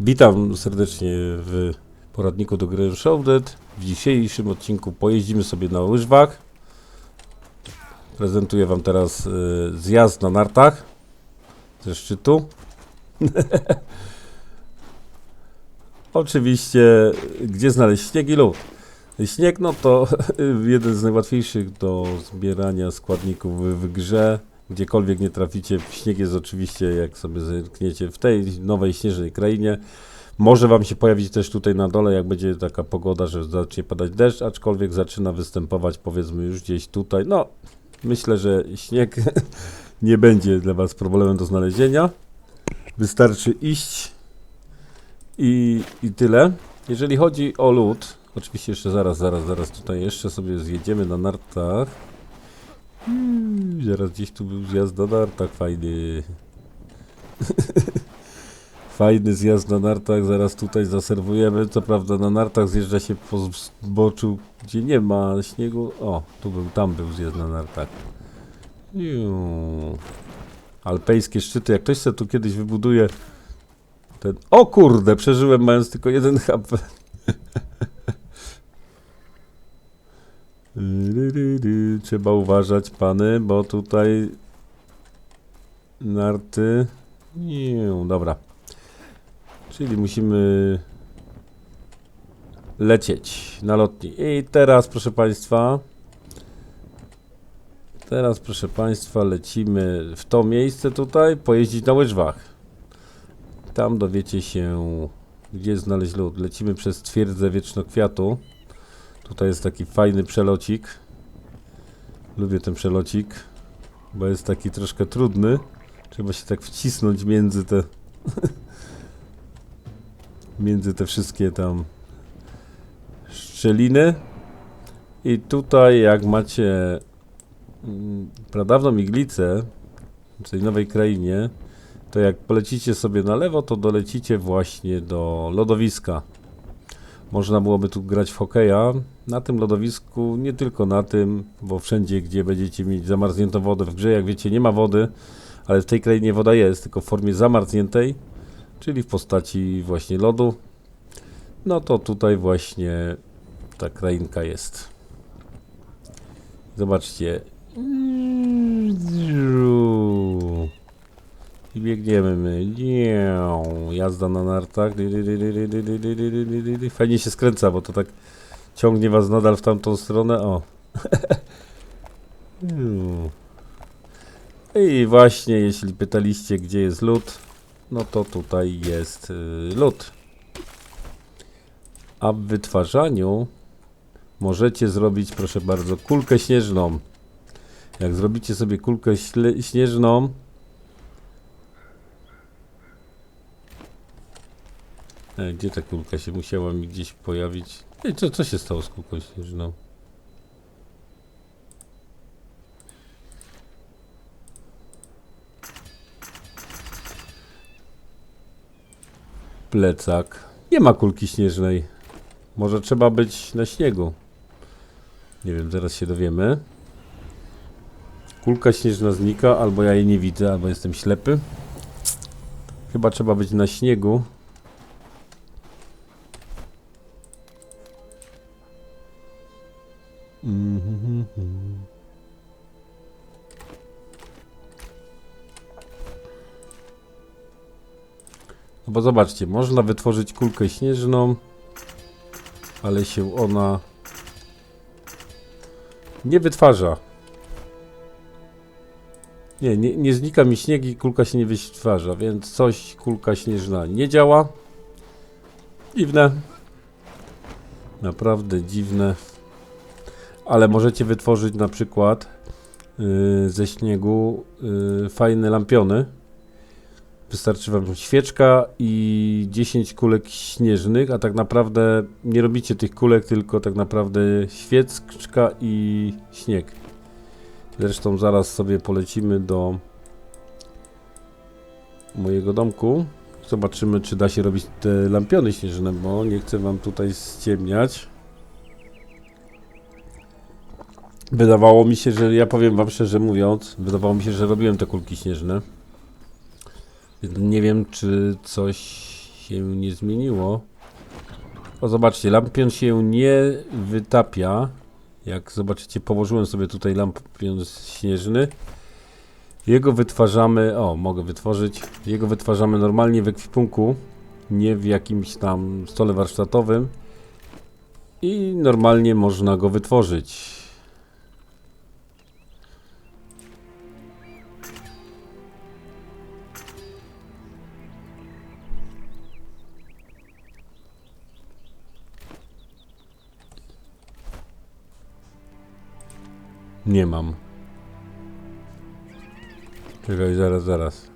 Witam serdecznie w poradniku do gry Shrouded. W dzisiejszym odcinku pojeździmy sobie na łyżwach. Prezentuję Wam teraz y, zjazd na nartach ze szczytu. Oczywiście, gdzie znaleźć śnieg i lód? Śnieg, no to jeden z najłatwiejszych do zbierania składników w, w grze. Gdziekolwiek nie traficie, śnieg jest oczywiście, jak sobie zerkniecie, w tej nowej śnieżnej krainie. Może Wam się pojawić też tutaj na dole, jak będzie taka pogoda, że zacznie padać deszcz, aczkolwiek zaczyna występować, powiedzmy, już gdzieś tutaj. No, myślę, że śnieg nie będzie dla Was problemem do znalezienia. Wystarczy iść i, i tyle. Jeżeli chodzi o lód, oczywiście jeszcze zaraz, zaraz, zaraz tutaj jeszcze sobie zjedziemy na nartach. Hmm, zaraz gdzieś tu był zjazd na nartach fajny. Fajny zjazd na nartach, zaraz tutaj zaserwujemy. Co prawda na nartach zjeżdża się po zboczu, gdzie nie ma śniegu. O, tu był, tam był zjazd na nartach. Alpejskie szczyty. Jak ktoś sobie tu kiedyś wybuduje ten... O kurde, przeżyłem mając tylko jeden HP. Trzeba uważać, pany, bo tutaj narty. Nie, dobra. Czyli musimy lecieć na lotni. I teraz, proszę Państwa, teraz, proszę Państwa, lecimy w to miejsce tutaj, pojeździć na łyżwach. Tam dowiecie się, gdzie znaleźć lód. Lecimy przez twierdzę Wieczno-Kwiatu. Tutaj jest taki fajny przelocik. Lubię ten przelocik, bo jest taki troszkę trudny. Trzeba się tak wcisnąć między te między te wszystkie tam szczeliny. I tutaj jak macie mm, pradawną iglicę w tej nowej krainie, to jak polecicie sobie na lewo, to dolecicie właśnie do lodowiska. Można byłoby tu grać w hokeja na tym lodowisku, nie tylko na tym, bo wszędzie, gdzie będziecie mieć zamarzniętą wodę, w grze, jak wiecie, nie ma wody, ale w tej krainie woda jest, tylko w formie zamarzniętej, czyli w postaci właśnie lodu, no to tutaj właśnie ta krainka jest. Zobaczcie. I biegniemy my. Jazda na nartach. Fajnie się skręca, bo to tak ciągnie was nadal w tamtą stronę. O. I właśnie, jeśli pytaliście, gdzie jest lód, no to tutaj jest y, lód. A w wytwarzaniu możecie zrobić, proszę bardzo, kulkę śnieżną. Jak zrobicie sobie kulkę śnieżną, E, gdzie ta kulka się musiała mi gdzieś pojawić? Ej, co, co się stało z kulką śnieżną? Plecak. Nie ma kulki śnieżnej. Może trzeba być na śniegu. Nie wiem, zaraz się dowiemy. Kulka śnieżna znika, albo ja jej nie widzę, albo jestem ślepy. Chyba trzeba być na śniegu. No bo zobaczcie, można wytworzyć kulkę śnieżną, ale się ona nie wytwarza. Nie, nie, nie znika mi śnieg i kulka się nie wytwarza, więc coś kulka śnieżna nie działa. Dziwne. Naprawdę dziwne. Ale możecie wytworzyć na przykład yy, ze śniegu yy, fajne lampiony. Wystarczy wam świeczka i 10 kulek śnieżnych, a tak naprawdę nie robicie tych kulek, tylko tak naprawdę świeczka i śnieg. Zresztą zaraz sobie polecimy do mojego domku. Zobaczymy, czy da się robić te lampiony śnieżne, bo nie chcę wam tutaj ściemniać. Wydawało mi się, że ja powiem wam szczerze mówiąc, wydawało mi się, że robiłem te kulki śnieżne. Nie wiem, czy coś się nie zmieniło. O, zobaczcie, lampion się nie wytapia. Jak zobaczycie, położyłem sobie tutaj lampion śnieżny. Jego wytwarzamy, o, mogę wytworzyć. Jego wytwarzamy normalnie w ekwipunku, nie w jakimś tam stole warsztatowym. I normalnie można go wytworzyć. Nie mam. Czekaj, zaraz, zaraz.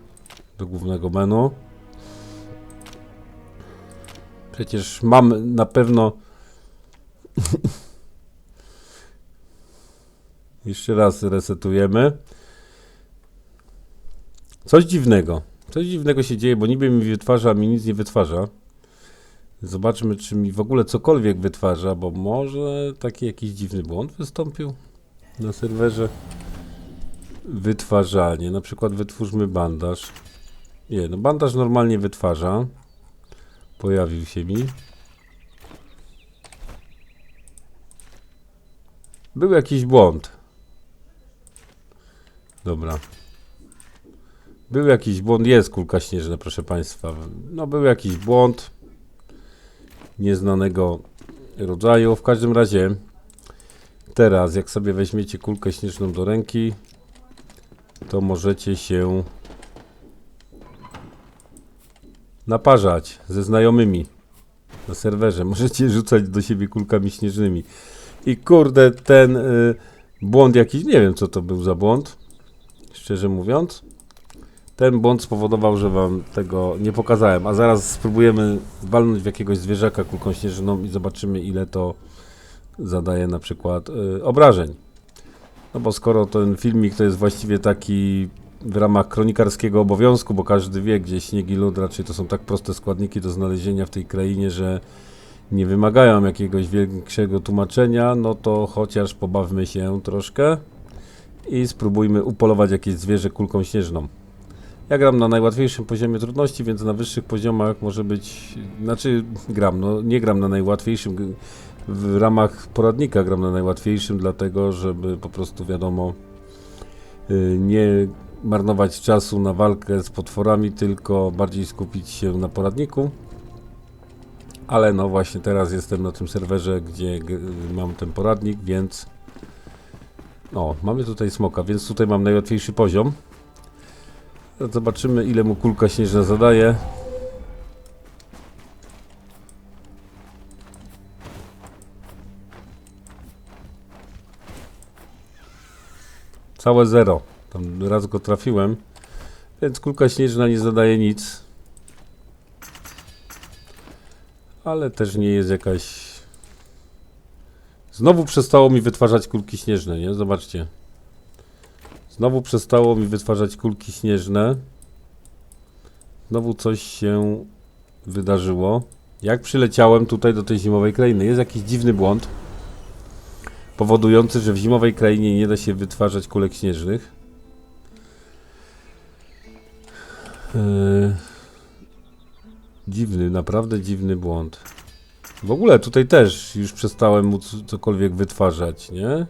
Do głównego menu. Przecież mam na pewno. Jeszcze raz resetujemy. Coś dziwnego. Coś dziwnego się dzieje, bo niby mi wytwarza, a mi nic nie wytwarza. Zobaczmy, czy mi w ogóle cokolwiek wytwarza, bo może taki jakiś dziwny błąd wystąpił na serwerze. Wytwarzanie, na przykład wytwórzmy bandaż. Nie, no bandaż normalnie wytwarza. Pojawił się mi. Był jakiś błąd. Dobra. Był jakiś błąd, jest kulka śnieżna, proszę Państwa. No, był jakiś błąd nieznanego rodzaju. W każdym razie, teraz, jak sobie weźmiecie kulkę śnieżną do ręki, to możecie się naparzać ze znajomymi na serwerze. Możecie rzucać do siebie kulkami śnieżnymi. I kurde, ten y, błąd jakiś, nie wiem co to był za błąd, szczerze mówiąc. Ten błąd spowodował, że wam tego nie pokazałem, a zaraz spróbujemy walnąć w jakiegoś zwierzaka kulką śnieżną i zobaczymy ile to zadaje na przykład y, obrażeń. No bo skoro ten filmik to jest właściwie taki w ramach kronikarskiego obowiązku, bo każdy wie, gdzie śnieg i lód raczej to są tak proste składniki do znalezienia w tej krainie, że nie wymagają jakiegoś większego tłumaczenia, no to chociaż pobawmy się troszkę i spróbujmy upolować jakieś zwierzę kulką śnieżną. Ja gram na najłatwiejszym poziomie trudności, więc na wyższych poziomach może być, znaczy gram, no nie gram na najłatwiejszym, w ramach poradnika gram na najłatwiejszym, dlatego żeby po prostu wiadomo y, nie marnować czasu na walkę z potworami, tylko bardziej skupić się na poradniku. Ale no właśnie teraz jestem na tym serwerze, gdzie mam ten poradnik, więc o, mamy tutaj smoka, więc tutaj mam najłatwiejszy poziom. Zobaczymy ile mu kulka śnieżna zadaje. Całe zero. Tam raz go trafiłem. Więc kulka śnieżna nie zadaje nic. Ale też nie jest jakaś... Znowu przestało mi wytwarzać kulki śnieżne, nie? Zobaczcie. Znowu przestało mi wytwarzać kulki śnieżne. Znowu coś się wydarzyło. Jak przyleciałem tutaj do tej zimowej krainy? Jest jakiś dziwny błąd powodujący, że w zimowej krainie nie da się wytwarzać kulek śnieżnych. Eee, dziwny, naprawdę dziwny błąd. W ogóle tutaj też już przestałem móc cokolwiek wytwarzać, nie?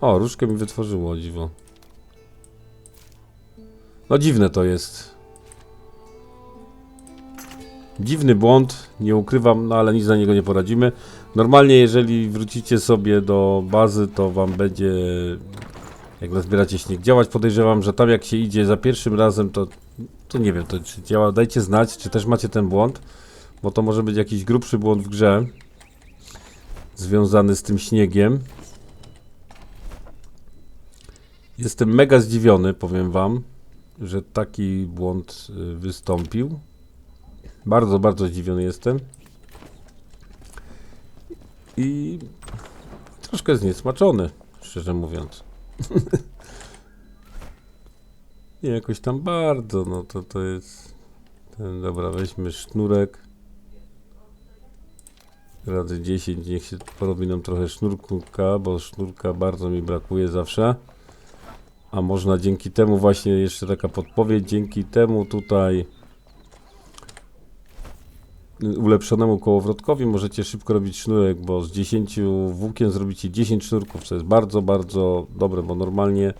O, różkę mi wytworzyło, dziwo. No dziwne to jest. Dziwny błąd, nie ukrywam, no ale nic na niego nie poradzimy. Normalnie jeżeli wrócicie sobie do bazy, to wam będzie, jak nazbieracie śnieg, działać. Podejrzewam, że tam jak się idzie za pierwszym razem, to, to nie wiem, to czy działa, dajcie znać, czy też macie ten błąd, bo to może być jakiś grubszy błąd w grze, związany z tym śniegiem. Jestem mega zdziwiony, powiem wam, że taki błąd y, wystąpił. Bardzo, bardzo zdziwiony jestem. I troszkę zniesmaczony, szczerze mówiąc. Nie jakoś tam bardzo, no to to jest... Ten, dobra, weźmy sznurek. Razy 10, niech się porobi nam trochę sznurka, bo sznurka bardzo mi brakuje zawsze. A można dzięki temu właśnie, jeszcze taka podpowiedź, dzięki temu tutaj ulepszonemu kołowrotkowi możecie szybko robić sznurek, bo z 10 włókien zrobicie 10 sznurków, co jest bardzo, bardzo dobre, bo normalnie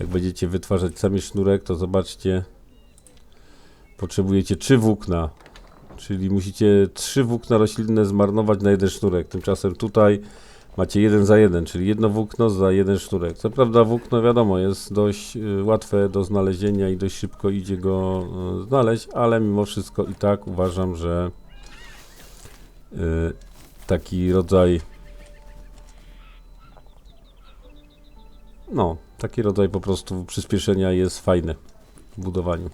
jak będziecie wytwarzać sami sznurek, to zobaczcie, potrzebujecie 3 włókna, czyli musicie 3 włókna roślinne zmarnować na jeden sznurek. Tymczasem tutaj macie jeden za jeden, czyli jedno włókno za jeden sznurek. Co prawda włókno wiadomo jest dość y, łatwe do znalezienia i dość szybko idzie go y, znaleźć, ale mimo wszystko i tak uważam, że taki rodzaj no, taki rodzaj po prostu przyspieszenia jest fajny w budowaniu.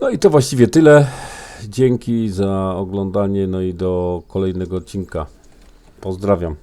No i to właściwie tyle. Dzięki za oglądanie, no i do kolejnego odcinka. Pozdrawiam.